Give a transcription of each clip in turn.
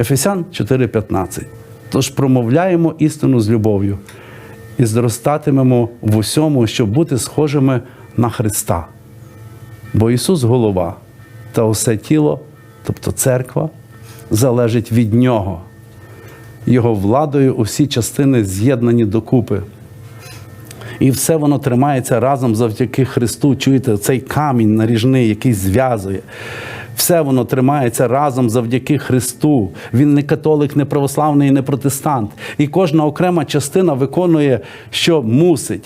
Ефесян 4,15. Тож промовляємо істину з любов'ю і зростатимемо в усьому, щоб бути схожими на Христа. Бо Ісус голова, та усе тіло, тобто церква, залежить від Нього. Його владою усі частини з'єднані докупи. І все воно тримається разом завдяки Христу. Чуєте, цей камінь наріжний, який зв'язує. Все воно тримається разом завдяки Христу. Він не католик, не православний, не протестант. І кожна окрема частина виконує, що мусить.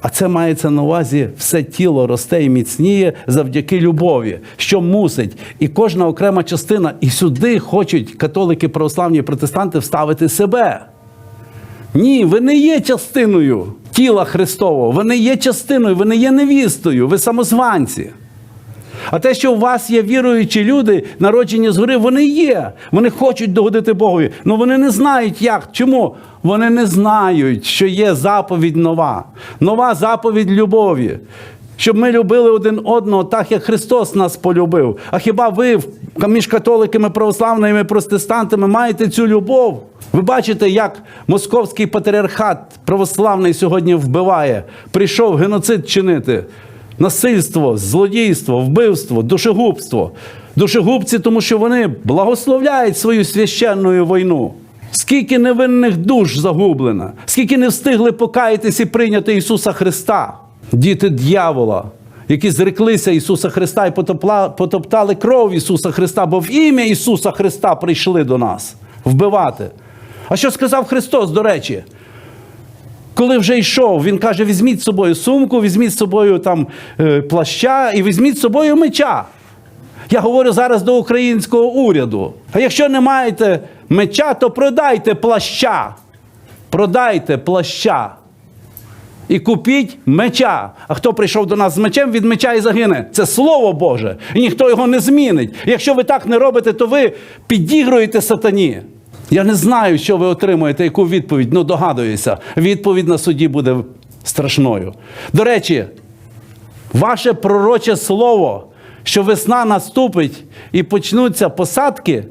А це мається на увазі, все тіло росте і міцніє завдяки любові, що мусить. І кожна окрема частина, і сюди хочуть католики, православні протестанти вставити себе. Ні, ви не є частиною тіла Христового, ви не є частиною, ви не є невістою, ви самозванці. А те, що у вас є віруючі люди, народжені згори, вони є. Вони хочуть догодити Богові. але вони не знають як. Чому? Вони не знають, що є заповідь нова. Нова заповідь любові. Щоб ми любили один одного так, як Христос нас полюбив. А хіба ви між католиками, православними протестантами маєте цю любов? Ви бачите, як московський патріархат православний сьогодні вбиває, прийшов геноцид чинити. Насильство, злодійство, вбивство, душегубство. Душегубці, тому що вони благословляють свою священну війну. Скільки невинних душ загублено, скільки не встигли покаятись і прийняти Ісуса Христа, діти дьявола, які зреклися Ісуса Христа і потоптали кров Ісуса Христа, бо в ім'я Ісуса Христа прийшли до нас вбивати. А що сказав Христос, до речі? Коли вже йшов, він каже: візьміть з собою сумку, візьміть з собою там е, плаща і візьміть з собою меча. Я говорю зараз до українського уряду. А якщо не маєте меча, то продайте плаща. Продайте плаща. І купіть меча. А хто прийшов до нас з мечем, від меча і загине. Це слово Боже. І ніхто його не змінить. Якщо ви так не робите, то ви підігруєте сатані. Я не знаю, що ви отримуєте, яку відповідь, ну догадуюся. Відповідь на суді буде страшною. До речі, ваше пророче слово, що весна наступить і почнуться посадки,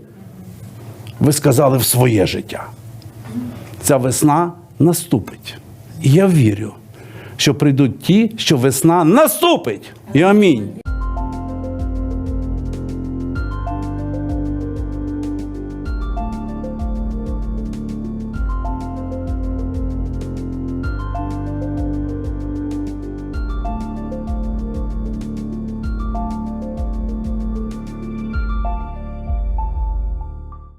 ви сказали в своє життя. Ця весна наступить. І я вірю, що прийдуть ті, що весна наступить. І амінь.